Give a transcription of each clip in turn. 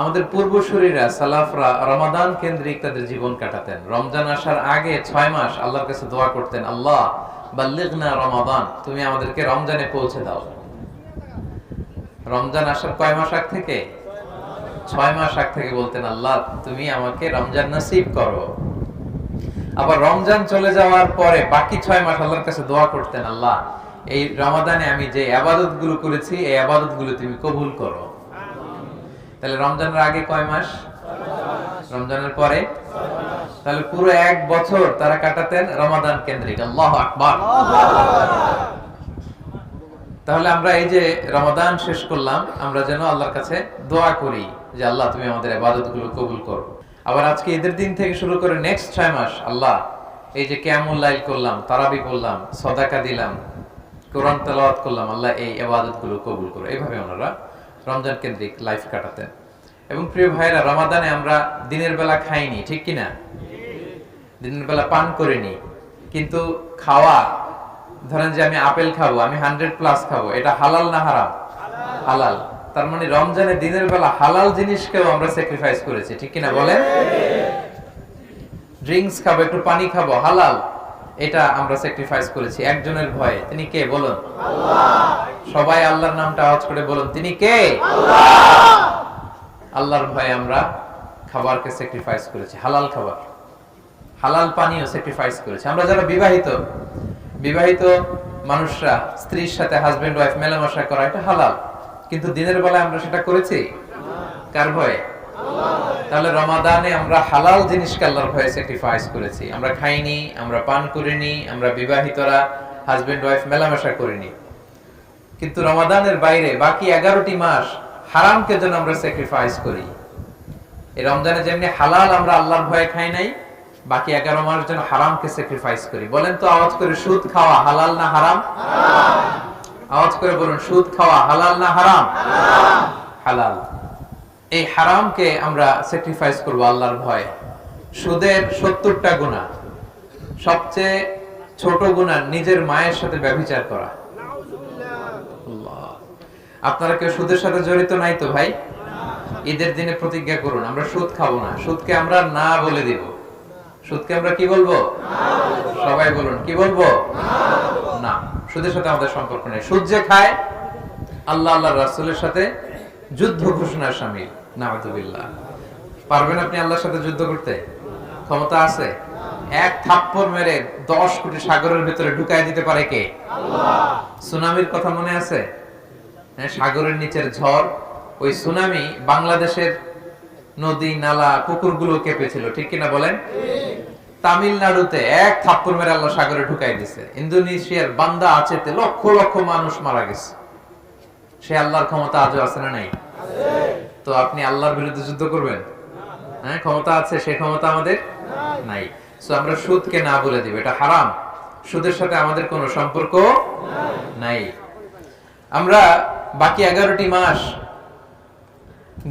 আমাদের পূর্বসূরীরা সালাফরা রমাদান কেন্দ্রিক তাদের জীবন কাটাতেন। রমজান আসার আগে ছয় মাস আল্লাহর কাছে দোয়া করতেন, আল্লাহ, বাল্লিগনা রমাদান, তুমি আমাদেরকে রমজানে পৌঁছে দাও। রমজান আসার কয় মাস আগ থেকে? ছয় মাস আগ থেকে বলতেন, আল্লাহ, তুমি আমাকে রমজান নসিব করো। আবার রমজান চলে যাওয়ার পরে বাকি ছয় মাস আল্লাহর কাছে দোয়া করতেন, আল্লাহ, এই রমাদানে আমি যে আবাদতগুলো করেছি, এই আবাদতগুলো তুমি কবুল করো। তাহলে রমজানের আগে কয় মাস? রমজানের পরে? তাহলে পুরো এক বছর তারা কাটাতেন রমাদান কেন্দ্রিক। আল্লাহ আকবার। তাহলে আমরা এই যে রমাদান শেষ করলাম, আমরা যেন আল্লাহর কাছে দোয়া করি যে আল্লাহ তুমি আমাদের আবাদতগুলো কবুল করো। আবার আজকে ঈদের দিন থেকে শুরু করে নেক্সট ছয় মাস আল্লাহ এই যে কেমন লাইল করলাম, তারাবি করলাম, সদাকা দিলাম, কোরআন তালাওয়াত করলাম, আল্লাহ এই আবাদতগুলো কবুল করো। এইভাবে ওনারা রমজান কেন্দ্রিক লাইফ কাটাতেন। এবং প্রিয় ভাইরা রমাদানে আমরা দিনের বেলা খাইনি ঠিক কিনা? দিনের বেলা পান করিনি। কিন্তু খাওয়া ধরেন যে আমি আপেল খাব আমি হান্ড্রেড প্লাস খাব এটা হালাল না হারাম? হালাল। তার মানে রমজানে দিনের বেলা হালাল জিনিসকেও আমরা স্যাক্রিফাইস করেছি ঠিক কিনা বলেন? ড্রিঙ্কস খাব একটু পানি খাব হালাল। এটা আমরা স্যাক্রিফাইস করেছি। একজনের ভয়ে, তিনি কে? বলুন। সবাই আল্লাহর নামটা আওয়াজ করে বলুন, তিনি কে? আল্লাহর ভয়ে আমরা খাবারকে স্যাক্রিফাইস করেছি। হালাল খাবার। হালাল পানিও স্যাক্রিফাইস করেছি। আমরা যারা বিবাহিত বিবাহিত মানুষরা, স্ত্রীর সাথে হাজবেন্ড ওয়াইফ মেলামেশা করা, এটা হালাল। কিন্তু দিনের বেলায় আমরা সেটা করেছি? কার ভয়ে? তাহলে রমাদানে আমরা হালাল জিনিসকে আল্লাহর ভয়ে স্যাক্রিফাইস করেছি। আমরা খাইনি, আমরা পান করিনি, আমরা বিবাহিতরা হাজবেন্ড ওয়াইফ মেলামেশা করিনি। কিন্তু রমাদানের বাইরে বাকি এগারোটি মাস হারামকে যেন আমরা স্যাক্রিফাইস করি। এই রমজানে যেমনি হালাল আমরা আল্লাহর ভয়ে খাই নাই, বাকি এগারো মাস যেন হারামকে স্যাক্রিফাইস করি। বলেন তো, আওয়াজ করে সুদ খাওয়া হালাল না হারাম? আওয়াজ করে বলুন, সুদ খাওয়া হালাল না হারাম? হালাল। এই হারামকে আমরা স্যাক্রিফাইস করব আল্লাহর ভয়ে। সুদের সত্তরটা গুণা। সবচেয়ে ছোট গুণা নিজের মায়ের সাথে ব্যভিচার করা। আপনারা কেউ সুদের সাথে জড়িত নাই তো ভাই? ঈদের দিনে প্রতিজ্ঞা করুন, আমরা সুদ খাব না। সুদকে আমরা না বলে দিব। সুদকে আমরা কি বলব? সবাই বলুন, কি বলব? না। সুদের সাথে আমাদের সম্পর্ক নেই। সুদ যে খায়, আল্লাহ আল্লাহ রাসুলের সাথে যুদ্ধ ঘোষণার সামিল। নাউযুবিল্লাহ পারবেন আপনি আল্লাহর সাথে যুদ্ধ করতে? ক্ষমতা আছে? এক থাপ্পড় মেরে দশ কোটি সাগরের ভিতরে ঢুকাই দিতে পারে কে? সুনামির কথা মনে আছে? হ্যাঁ, সাগরের নিচের ঝড় ওই সুনামি বাংলাদেশের নদী নালা পুকুরগুলো কেঁপেছিল ঠিক কিনা বলেন? তামিলনাড়ুতে এক থাপ্পড় মেরে আল্লাহ সাগরে ঢুকাই দিছে। ইন্দোনেশিয়ার বান্দা আছেতে লক্ষ লক্ষ মানুষ মারা গেছে। সে আল্লাহর ক্ষমতা আজও আছে না নাই? তো আপনি আল্লাহর বিরুদ্ধে যুদ্ধ করবেন? হ্যাঁ ক্ষমতা আছে, সে ক্ষমতা আমাদের নাই। সো আমরা সুদকে না বলে দিব, এটা হারাম। সুদের সাথে আমাদের কোনো সম্পর্ক নাই। আমরা বাকি এগারোটি মাস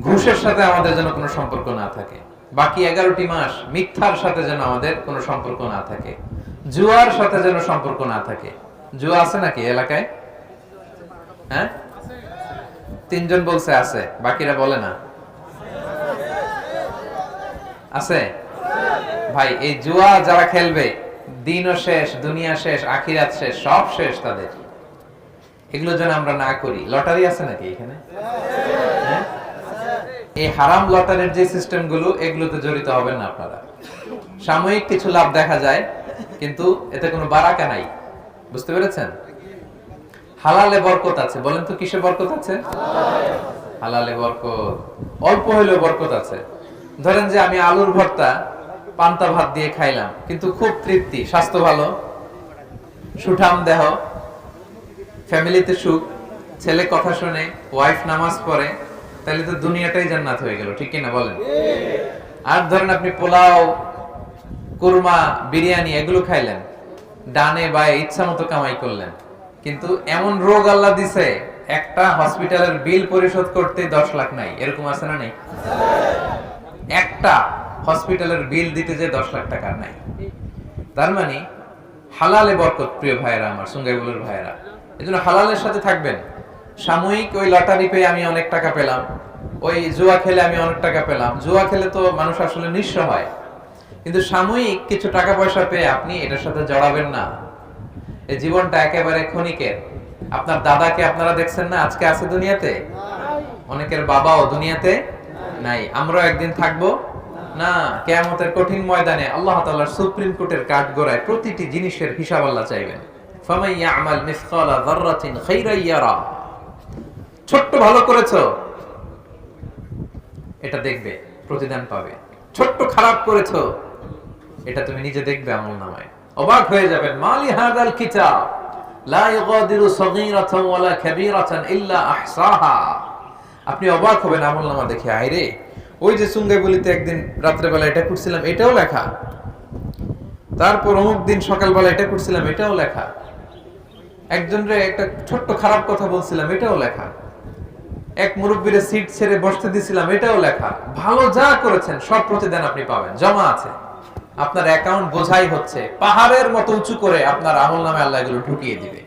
ঘুষের সাথে আমাদের যেন কোনো সম্পর্ক না থাকে। বাকি এগারোটি মাস মিথ্যার সাথে যেন আমাদের কোনো সম্পর্ক না থাকে। জুয়ার সাথে যেন সম্পর্ক না থাকে। জুয়া আছে নাকি এলাকায়? হ্যাঁ? তিনজন বলছে, আছে। বাকিরা বলে না। আছে? ভাই, এই জুয়া যারা খেলবে, দিনও শেষ, দুনিয়া শেষ, আখিরাত শেষ, সব শেষ তাদের। এগুলো যেন আমরা না করি। লটারি আছে নাকি এখানে? হ্যাঁ? এই হারাম লটারির যে সিস্টেমগুলো এগুলোতে জড়িত হবেন না আপনারা। সাময়িক কিছু লাভ দেখা যায়, কিন্তু এতে কোনো বারাকা নাই। বুঝতে পেরেছেন? হালালে বরকত আছে, বলেন তো কিসে বরকত আছে? হালালে বরকত, অল্প হইলেও বরকত আছে। ধরেন যে আমি আলুর ভর্তা, পান্তা ভাত দিয়ে খাইলাম, কিন্তু খুব তৃপ্তি, স্বাস্থ্য ভালো, সুঠাম দেহ, ফ্যামিলিতে সুখ, ছেলে কথা শুনে, ওয়াইফ নামাজ পড়ে, তাহলে তো দুনিয়াটাই জান্নাত হয়ে গেল, ঠিক কিনা বলেন? আর ধরেন আপনি পোলাও, কুরমা, বিরিয়ানি, এগুলো খাইলেন, ডানে বা ইচ্ছা মতো কামাই করলেন কিন্তু এমন রোগ আল্লাহ দিছে, একটা হসপিটালের বিল পরিশোধ করতে দশ লাখ নাই। এরকম আছে না নেই? একটা হসপিটালের বিল দিতে যে দশ লাখ টাকার নাই। তার মানে হালালে বরকত, প্রিয় ভাইয়েরা আমার, সুঙ্গাইবুলের ভাইয়েরা। এই জন্য হালালের সাথে থাকবেন। সাময়িক ওই লটারি পেয়ে আমি অনেক টাকা পেলাম। ওই জুয়া খেলে আমি অনেক টাকা পেলাম। জুয়া খেলে তো মানুষ আসলে নিঃস্ব হয়। কিন্তু সাময়িক কিছু টাকা পয়সা পেয়ে আপনি এটার সাথে জড়াবেন না। এই জীবনটা একেবারে ক্ষণিকের। আপনার দাদাকে আপনারা দেখছেন না? আজকে আছে দুনিয়াতে? অনেকের বাবাও দুনিয়াতে নাই। আমরাও একদিন থাকব? না, কেয়ামতের কঠিন ময়দানে আল্লাহ তাআলার সুপ্রিম কোর্টের কাঠ গোড়ায় প্রতিটি জিনিসের হিসাব আল্লাহ চাইবেন। ফামান ইয়ামাল মিসকালা যাররাতিন খাইরান ইয়ারা। ছোট্ট ভালো করেছ। এটা দেখবে, প্রতিদান পাবে। ছোট্ট খারাপ করেছ। এটা তুমি নিজে দেখবে আমল নামায়। অবাক হয়ে যাবেন, মালি হাদাল কিতাব? লা ইগাদিরু সগীরাতান ওয়ালা কাবীরাতান ইল্লা আহসাহা। আপনি অবাক হবেন দেখে আইরে ওই যে একদিন এটা করছিলাম, এটাও লেখা। তারপর অমুক দিন সকালবেলা এটা করছিলাম, এটাও লেখা। একজনরে একটা ছোট্ট খারাপ কথা বলছিলাম, এটাও লেখা। এক মুরব্বীর সিট ছেড়ে বসতে দিছিলাম, এটাও লেখা। ভালো যা করেছেন, সব প্রতিদান আপনি পাবেন, জমা আছে। আপনার অ্যাকাউন্ট বোঝাই হচ্ছে। পাহাড়ের মতো উঁচু করে আপনার আমল নামে আল্লাহ এগুলো ঢুকিয়ে দিবে।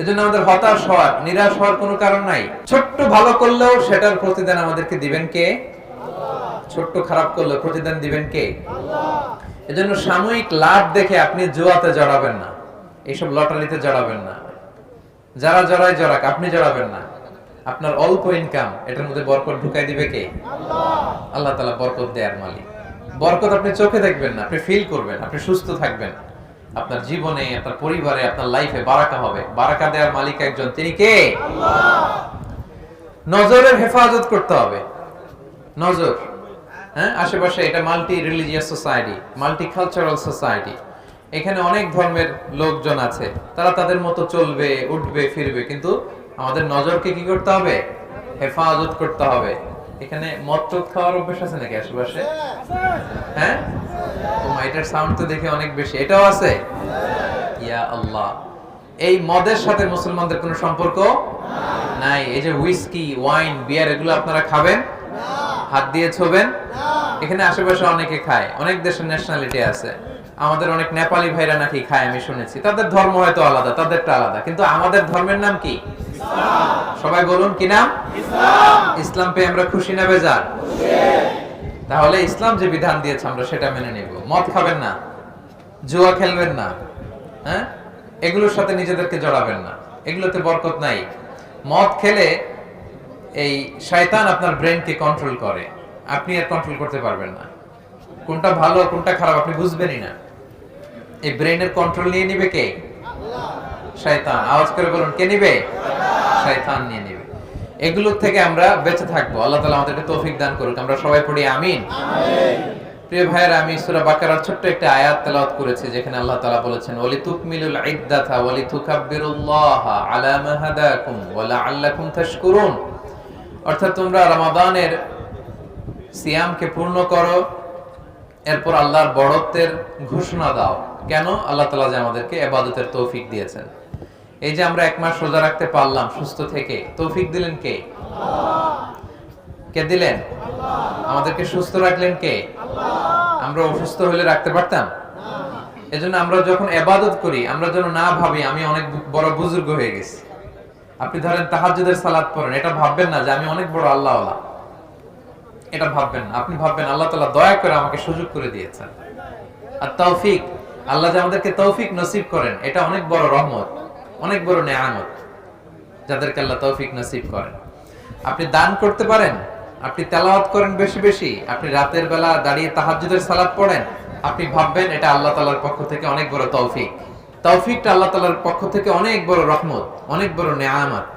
এজন্য আমাদের হতাশ হওয়ার, নিরাশ হওয়ার কোনো কারণ নাই। ছোট্ট ভালো করলেও সেটার প্রতিদান আমাদেরকে দিবেন কে? ছোট্ট খারাপ প্রতিদান দিবেন কে? এজন্য সাময়িক লাভ দেখে আপনি জুয়াতে জড়াবেন না। এইসব লটারিতে জড়াবেন না। যারা জড়ায় জড়াক, আপনি জড়াবেন না। আপনার অল্প ইনকাম এটার মধ্যে বরকত ঢুকাই দিবে কে? আল্লাহ। তালা বরকত দেয়ার মালিক। বরকত আপনি চোখে দেখবেন না, আপনি ফিল করবেন, আপনি সুস্থ থাকবেন। আপনার জীবনে, আপনার পরিবারে, আপনার লাইফে বারাকা হবে। বারাকা দেওয়ার মালিক একজন, তিনি কে? নজরের হেফাজত করতে হবে। নজর হ্যাঁ? আশেপাশে এটা multi religious society multi cultural society এখানে অনেক ধর্মের লোকজন আছে। তারা তাদের মতো চলবে, উঠবে, ফিরবে, কিন্তু আমাদের নজরকে কি করতে হবে? হেফাজত করতে হবে। এখানে মদ টদ খাওয়ার অভ্যাস আছে নাকি আশেপাশে? হ্যাঁ? ও এটার সাউন্ড তো দেখে অনেক বেশি। এটাও আছে? ইয়া আল্লাহ। এই মদের সাথে মুসলমানদের কোনো সম্পর্ক নাই? এই যে হুইস্কি ওয়াইন বিয়ার এগুলো আপনারা খাবেন? হাত দিয়ে ছোবেন? এখানে আশেপাশে অনেকে খায়। অনেক দেশের ন্যাশনালিটি আছে। আমাদের অনেক নেপালি ভাইরা নাকি খায়, আমি শুনেছি। তাদের ধর্ম হয়তো আলাদা, তাদেরটা আলাদা। কিন্তু আমাদের ধর্মের নাম কি? সবাই বলুন কি নাম? ইসলাম। পেয়ে আমরা খুশি না বেজার? তাহলে ইসলাম যে বিধান দিয়েছে আমরা সেটা মেনে নিব। মদ খাবেন না জুয়া খেলবেন না হ্যাঁ? এগুলোর সাথে নিজেদেরকে জড়াবেন না। এগুলোতে বরকত নাই। মদ খেলে এই শয়তান আপনার ব্রেনকে কন্ট্রোল করে। আপনি আর কন্ট্রোল করতে পারবেন না। কোনটা ভালো কোনটা খারাপ আপনি বুঝবেনই না। এই ব্রেনের কন্ট্রোল নিয়ে নিবে কে? শয়তান। আওয়াজ করে বলুন কে নিবে? শয়তান নিয়ে নিবে। এগুলোর থেকে আমরা বেঁচে থাকব। আল্লাহ তালা আমাদেরকে তৌফিক দান করুক। আমরা সবাই পড়ি আমিন। প্রিয় ভাইয়ের আমি সূরা বাকারার ছোট্ট একটা আয়াত তেলাওয়াত করেছি যেখানে আল্লাহ তাআলা বলেছেন ওয়ালি তুকমিলুল ইদ্দাতা ওয়ালি তুকাব্বিরুল্লাহ আলা মা হাদাকুম ওয়া লাআল্লাকুম তাশকুরুন। অর্থাৎ তোমরা রমাদানের সিয়ামকে পূর্ণ করো এরপর আল্লাহর বড়ত্বের ঘোষণা দাও। কেন আল্লাহ তাআলা যে আমাদেরকে ইবাদতের তৌফিক দিয়েছেন? এই যে আমরা এক মাস রোজা রাখতে পারলাম, সুস্থ থেকে, তৌফিক দিলেন কে? কে দিলেন? আমাদেরকে সুস্থ রাখলেন কে? আমরা অসুস্থ হলে রাখতে পারতাম? এজন্য আমরা যখন এবাদত করি, আমরা যেন না ভাবি, আমি অনেক বড় বুজুর্গ হয়ে গেছি। আপনি ধরেন তাহাজ্জুদের সালাত পড়েন, এটা ভাববেন না যে আমি অনেক বড় আল্লাহ এটা ভাববেন আপনি ভাববেন আল্লাহ তালা দয়া করে আমাকে সুযোগ করে দিয়েছেন। আর তৌফিক আল্লাহ যে আমাদেরকে তৌফিক নসিব করেন, এটা অনেক বড় রহমত, অনেক বড় নেয়ামত, যাদেরকে আল্লাহ তৌফিক নসিব করেন। আপনি দান করতে পারেন, আপনি তেলাওয়াত করেন বেশি বেশি, আপনি রাতের বেলা দাঁড়িয়ে তাহাজ্জুদের সালাত পড়েন, আপনি ভাববেন এটা আল্লাহ তাআলার পক্ষ থেকে অনেক বড় তৌফিক। তৌফিকটা আল্লাহ তাআলার পক্ষ থেকে অনেক বড় রহমত, অনেক বড় নেয়ামত।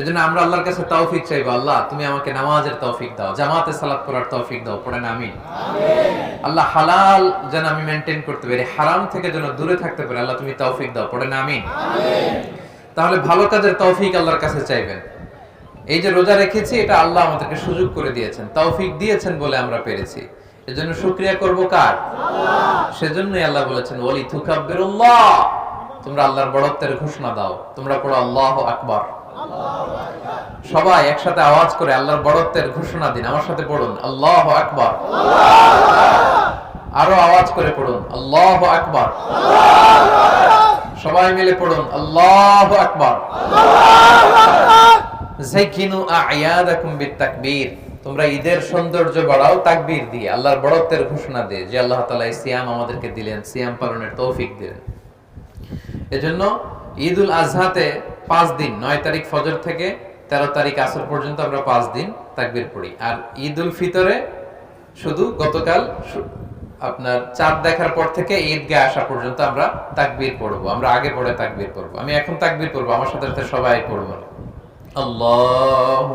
এজন্য আমরা আল্লাহর কাছে তৌফিক চাইব। আল্লাহ তুমি আমাকে নামাজের তৌফিক দাও জামাতে সালাত করার তৌফিক দাও পড়েন আমিন। আল্লাহ হালাল যেন আমি মেনটেন করতে পারি হারাম থেকে যেন দূরে থাকতে পারি আল্লাহ তুমি তৌফিক দাও পড়েন আমিন। তাহলে ভালো কাজের তৌফিক আল্লাহর কাছে চাইবেন। এই যে রোজা রেখেছি এটা আল্লাহ আমাদেরকে সুযোগ করে দিয়েছেন তৌফিক দিয়েছেন বলে আমরা পেরেছি। এজন্য শুকরিয়া করব কার? সেজন্যই আল্লাহ বলেছেন ওয়ালি তুকাব্বিরুল্লাহ তোমরা আল্লাহর বড়ত্বের ঘোষণা দাও তোমরা পড়ো আল্লাহু আকবার। সবাই একসাথে আওয়াজ করে আল্লাহর বড়ত্বের ঘোষণা দিন। আমার সাথে পড়ুন। আল্লাহ আকবার। আরও আওয়াজ করে পড়ুন। আল্লাহ আকবার। সবাই মিলে পড়ুন। আল্লাহ আকবার। তোমরা ঈদের সৌন্দর্য বাড়াও, তাকবীর দিয়ে। আল্লাহর বড়ত্বের ঘোষণা দিয়ে যে আল্লাহ এই সিয়াম আমাদেরকে দিলেন, সিয়াম পালনের তৌফিক দিলেন। এজন্য ঈদ উল আজহাতে পাঁচ দিন, নয় তারিখ ফজর থেকে তেরো তারিখ আসর পর্যন্ত আমরা পাঁচ দিন তাকবির পড়ি। আর ঈদ উল ফিতরে শুধু গতকাল আপনার চাঁদ দেখার পর থেকে ঈদগাহ আসা পর্যন্ত আমরা তাকবির পড়ব। আমরা আগে পড়ে তাকবির পড়ব। আমি এখন তাকবির পড়ব, আমার সাথে সাথে সবাই পড়ব। আল্লাহু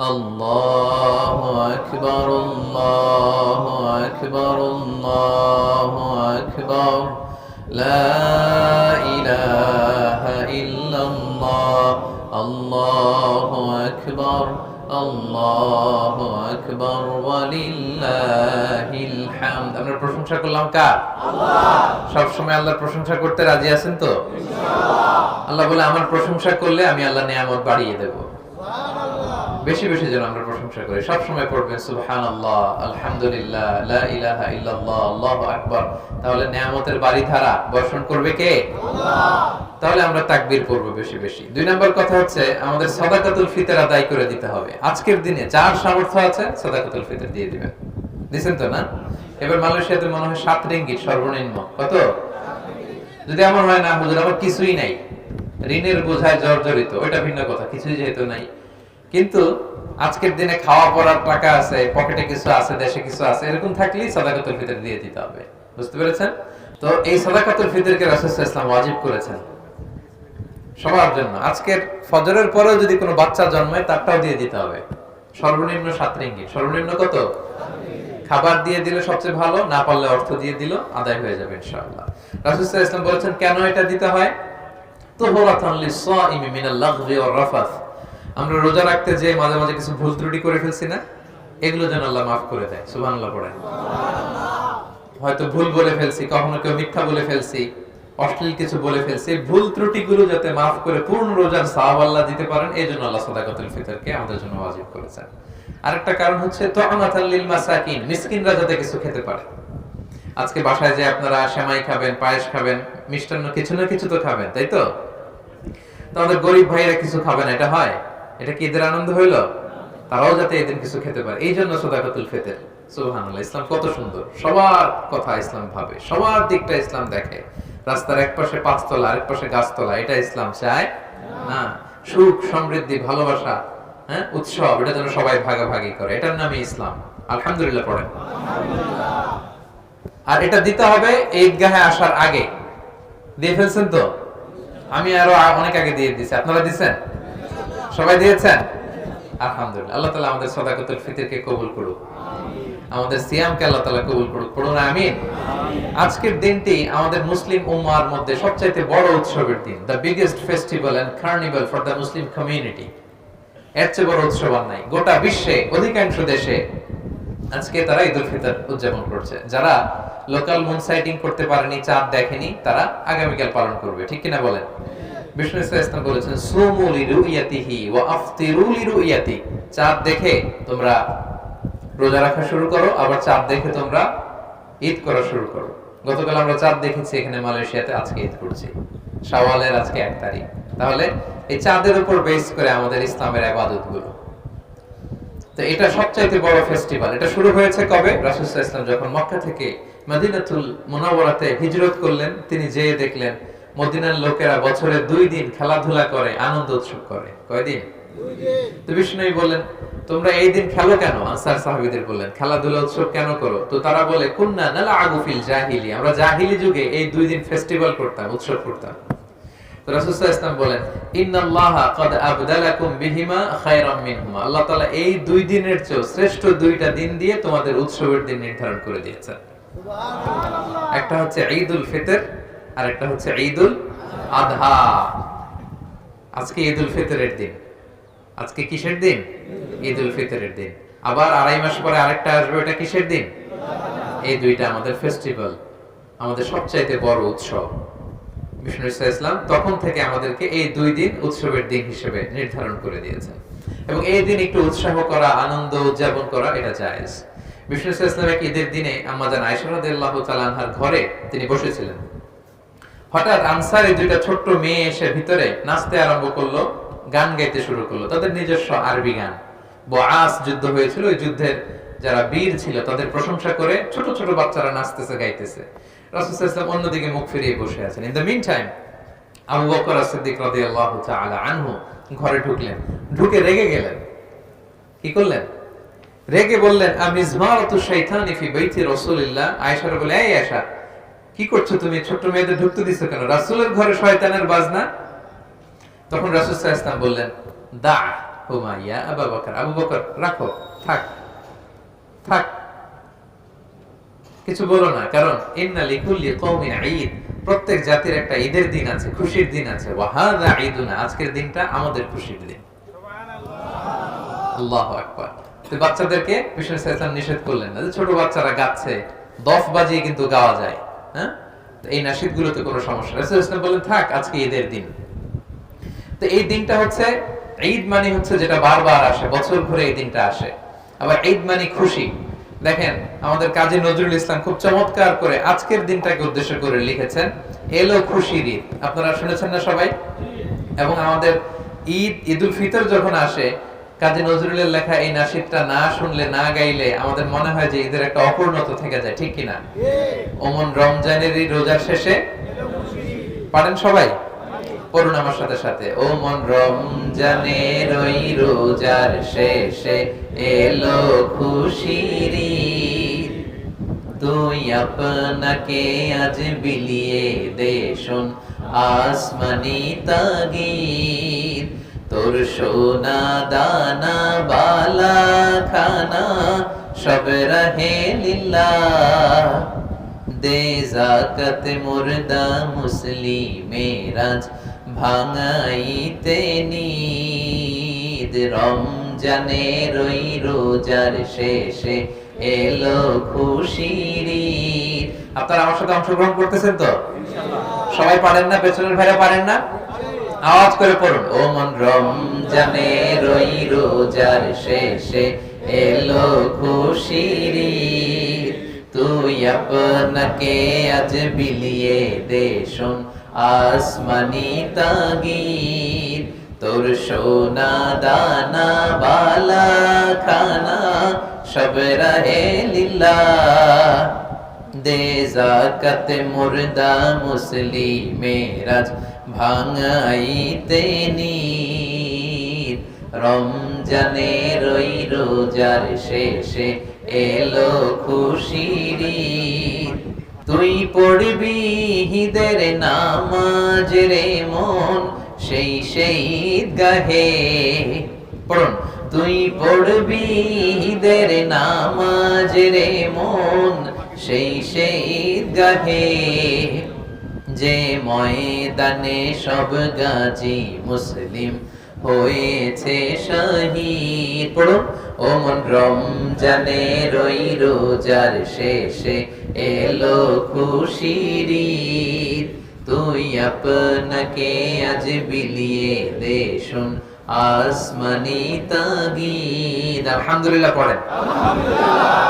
الله أكبر الله أكبر الله أكبر لا إله إلا الله الله أكبر الله أكبر ولله الحمد আমরা প্রশংসা করলাম কার সব সময় আল্লাহর প্রশংসা করতে রাজি আছেন তো আল্লাহ বলে আমার প্রশংসা করলে আমি আল্লাহ নিয়ামত বাড়িয়ে দেব বেশি বেশি যেন আমরা প্রশংসা করি। সব সময় পড়বেন সুবহানাল্লাহ আলহামদুলিল্লাহ লা ইলাহা ইল্লাল্লাহ আল্লাহু আকবার। তাহলে নিয়ামতের বাড়িধারা বর্ষণ করবে কে? তাহলে আমরা তাকবীর পড়ব বেশি বেশি। দুই নম্বর কথা হচ্ছে আমাদের সাদাকাতুল ফিতর আদায় করে দিতে হবে। আজকের দিনে যার সামর্থ্য আছে সাদাকাতুল ফিতর দিয়ে দিবেন। দিছেন তো না? এবার মালয়েশিয়াতে মনে হয় সাত রিঙ্গিত সর্বনিম্ন। কত? যদি আমার হয় না হুজুর আমার কিছুই নাই। ঋণের বোঝায় জর্জরিত। ওইটা ভিন্ন কথা কিছুই যেহেতু নাই। কিন্তু আজকের দিনে খাওয়া পড়ার টাকা আছে, পকেটে কিছু আছে, দেশে কিছু আছে, এরকম থাকলেই সাদাকাতুল ফিতর দিয়ে দিতে হবে। বুঝতে পেরেছেন? তো এই সাদাকাতুল ফিতরকে রাসূল ইসলাম ওয়াজিব করেছেন। সবার জন্য। আজকের ফজরের পরেও যদি কোনো বাচ্চা জন্মায়, তারটাও দিয়ে দিতে হবে। সর্বনিম্ন সাত রিঙ্গিত। সর্বনিম্ন কত? খাবার দিয়ে দিলে সবচেয়ে ভালো, না পারলে অর্থ দিয়ে দিল আদায় হয়ে যাবে ইনশাআল্লাহ। রাসূল ওয়াসাল্লাম বলেছেন, কেন এটা দিতে হয়? তুহরাতান লিস-সাইমি মিনাল লাগবি ওয়ার রাফাথ আমরা রোজা রাখতে যে মাঝে মাঝে কিছু ভুল ত্রুটি করে ফেলছি না, এগুলো যেন আল্লাহ মাফ করে দেয়, সুবহানাল্লাহ পড়েন। হয়তো ভুল বলে ফেলছি, কখনো কেউ মিথ্যা বলে ফেলছি, অশ্লীল কিছু বলে ফেলছি, ভুল ত্রুটিগুলো যাতে মাফ করে পূর্ণ রোজার সাহাব আল্লাহ দিতে পারেন, এই জন্য আল্লাহ সাদাকাতুল ফিতরকে আমাদের জন্য ওয়াজিব করেছেন। আরেকটা কারণ হচ্ছে তোআমাতাল লিল মাসাকিন, মিসকিনরা যাতে কিছু খেতে পারে। আজকে বাসায় যে আপনারা সেমাই খাবেন, পায়েস খাবেন, মিষ্টান্ন কিছু না কিছু তো খাবেন, তাই তো? আমাদের গরিব ভাইরা কিছু খাবে না, এটা হয়। এটা কি এদের আনন্দ হইল? তারাও যাতে এদিন কিছু খেতে পারে। এই জন্য সদাকাতুল ফিতর। সুবহানাল্লাহ, ইসলাম কত সুন্দর। সবার কথা ইসলাম ভাবে, সবার দিকটা ইসলাম দেখে। রাস্তার এক পাশে পাঁচতলা, আরেক পাশে গাছতলা, এটা ইসলাম চায়? না। সুখ, সমৃদ্ধি, ভালোবাসা হ্যাঁ উৎসব, এটা যেন সবাই ভাগাভাগি করে। এটার নামই ইসলাম। আলহামদুলিল্লাহ পড়েন। আর এটা দিতে হবে ঈদগাহে আসার আগে। দিয়ে ফেলছেন তো? আমি আরও অনেক আগে দিয়ে দিয়েছি আপনারা দিচ্ছেন সবাই দিয়েছেন? আলহামদুলিল্লাহ। আল্লাহ তালা আমাদের সদাকতুল ফিতরকে কবুল করুক। আমাদের সিয়ামকে আল্লাহ তালা কবুল করুক। পড়ুন, আমিন। আজকের দিনটি আমাদের মুসলিম উম্মার মধ্যে সবচাইতে বড় উৎসবের দিন। The biggest festival and carnival for the Muslim community এর চেয়ে বড় উৎসব আর নাই। গোটা বিশ্বে, অধিকাংশ দেশে আজকে তারা ঈদুল ফিতর উদযাপন করছে। যারা লোকাল মুন সাইটিং করতে পারেনি, চাঁদ দেখেনি, তারা আগামীকাল পালন করবে। ঠিক কিনা বলেন? বিষ্ণু ইসলাম বলেছেন, সুমু লিরুইয়াতিহি ওয়া আফতিরু লিরুইয়াতি। চাঁদ দেখে তোমরা রোজা রাখা শুরু করো, আবার চাঁদ দেখে তোমরা ঈদ করা শুরু করো। গতকাল আমরা চাঁদ দেখেছি, এখানে মালয়েশিয়াতে আজকে ঈদ করছি। আজকে এক তারিখ। তাহলে এই চাঁদের উপর বেস করে আমাদের ইসলামের তো এটা সবচাইতে বড় ফেস্টিভ্যাল। এটা শুরু হয়েছে কবে? রাসূলুল্লাহ ইসলাম যখন মক্কা থেকে মদিনাতুল মুনাওয়ারাতে হিজরত করলেন, তিনি যেয়ে দেখলেন মদিনার লোকেরা বছরে দুই দিন খেলাধুলা করে আনন্দ উৎসব করে। কয়দিন? তো বিষ্ণুই বললেন তোমরা এই দিন খেলো কেন? আনসার সাহাবীদের বললেন খেলাধুলা উৎসব কেন করো? তো তারা বলে কুন্না নালা আগুফিল জাহিলি। আমরা জাহিলি যুগে এই দুই দিন ফেস্টিভ্যাল করতাম উৎসব করতাম। তো রাসূলুল্লাহ ইসলাম বলেন ইন্নাল্লাহা ক্বাদ আবদালাকুম বিহিমা খায়রাম মিনহুমা। আল্লাহ তাআলা এই দুই দিনের চেয়ে শ্রেষ্ঠ দুইটা দিন দিয়ে তোমাদের উৎসবের দিন নির্ধারণ করে দিয়েছেন। একটা হচ্ছে ঈদুল ফিতর আর একটা হচ্ছে ঈদুল আদহা আজকে ঈদুল ফিতরের দিন। আজকে কিসের দিন? ঈদুল ফিতরের দিন। আবার আড়াই মাস পরে আরেকটা আসবে, ওটা কিসের দিন? এই দুইটা আমাদের ফেস্টিভ্যাল আমাদের সবচাইতে বড় উৎসব। বিষ্ণু ইসলাম তখন থেকে আমাদেরকে এই দুই দিন উৎসবের দিন হিসেবে নির্ধারণ করে দিয়েছেন এবং এই দিন একটু উৎসাহ করা, আনন্দ উদযাপন করা, এটা জায়েজ। বিষ্ণু ইসা ইসলাম এক ঈদের দিনে রাদিয়াল্লাহু তাআলা ঘরে তিনি বসেছিলেন। হঠাৎ আনসারি দুইটা ছোট্ট মেয়ে এসে ভিতরে নাচতে আরম্ভ করল, গান গাইতে শুরু করল। তাদের নিজস্ব আরবি গান। বআস যুদ্ধ হয়েছিল। ওই যুদ্ধের যারা বীর ছিল, তাদের প্রশংসা করে ছোট ছোট বাচ্চারা নাচতেছে, গাইতেছে। রাসূল ইসলাম অন্যদিকে মুখ ফিরিয়ে বসে আছেন। In the meantime Abu Bakr Siddiq আনহু ঘরে ঢুকলেন। ঢুকে রেগে গেলেন। কি করলেন? রেগে বললেন আমিজমারাতু শাইতানি ফি বাইতি রাসূলিল্লাহ। বলে এই আয়েশা কি করছ তুমি? ছোট্ট মেয়েদের ঢুকতে দিছো কেন? রাসূলের ঘরে শয়তানের বাজনা? তখন রাসূল ওয়াসাল্লাম বললেন, দা হুমাইয়া আবু বকর। আবু বকর, রাখো, থাক থাক। কিছু বলো না, কারণ ইন্না লিকুল্লি কওমিন ঈদ। প্রত্যেক জাতির একটা ঈদের দিন আছে, খুশির দিন আছে। ওয়া হাযা ঈদুনা, আজকের দিনটা আমাদের খুশির দিন। আল্লাহু আকবার। তো বাচ্চাদেরকে নিষেধ করলেন না যে ছোট বাচ্চারা গাচ্ছে, দফ বাজিয়ে কিন্তু গাওয়া যায়। হ্যাঁ? কোনো সমস্যা রাসূল ইসলাম থাক, আজকে ঈদের দিন। তো এই দিনটা হচ্ছে, ঈদ মানে হচ্ছে যেটা বারবার আসে, বছর ঘুরে এই দিনটা আসে। আবার ঈদ মানে খুশি। দেখেন, আমাদের কাজী নজরুল ইসলাম খুব চমৎকার করে আজকের দিনটাকে উদ্দেশ্য করে লিখেছেন, এলো খুশির ঈদ। আপনারা শুনেছেন না সবাই? এবং আমাদের ঈদ, ঈদুল ফিতর যখন আসে কাজী নজরুলের লেখা এই নাসিদটা না শুনলে, না গাইলে আমাদের মনে হয় যে ঈদের একটা অপূর্ণতা থেকে যায়, ঠিক কিনা? ওমন রমজানেরই রোজার শেষে? পারেন সবাই? পড়ুন আমার সাথে সাথে। ও মন রমজানের ওই রোজার শেষে এলো খুশির। তুই আপনাকে আজ বিলিয়ে দে শোন, আসমানি তাগিদ। তোর সোনা দানা বালা খানা সব রহে লীলা। দে জাকাত মুর্দা মুসলিমেরাজ ভাঙাইতে নিদ। রমজানের ওই রোজার শেষে এলো খুশির। আপনারা আমার সাথে অংশগ্রহণ করতেছেন তো? সবাই পারেন না? পেছনের ভাইরা পারেন না? আওয়াজ করে পড়ুন ও মন রমজানের ওই রোজার শেষে এলো খুশির। তুই আপনাকে আজ বিলিয়ে দে শোন আসমানি তাগিদ। তোর সোনা দানা, বালা, খানা, সব রহে লিল্লাহ দে জাকাত মুর্দা মুসলিমেরাজ ভাঙাইতে নিদ রমজানের ওই রোজার শেষে এলো খুশির তুই পড়বি হিদের নামাজ রে মন সেই সেই গাহে পড়ুন তুই পড়বি হিদের নামাজ রে মন সেই সেই গাহে যে ময়দানে সব গাজী মুসলিম হয়েছে শহীদ। পড়ো ও মন রমজানের ওই রোজার শেষে এলো খুশির তুই আপনাকে আজ বিলিয়ে দে শোন আসমানি তাগিদ। আলহামদুলিল্লাহ, পড়েন।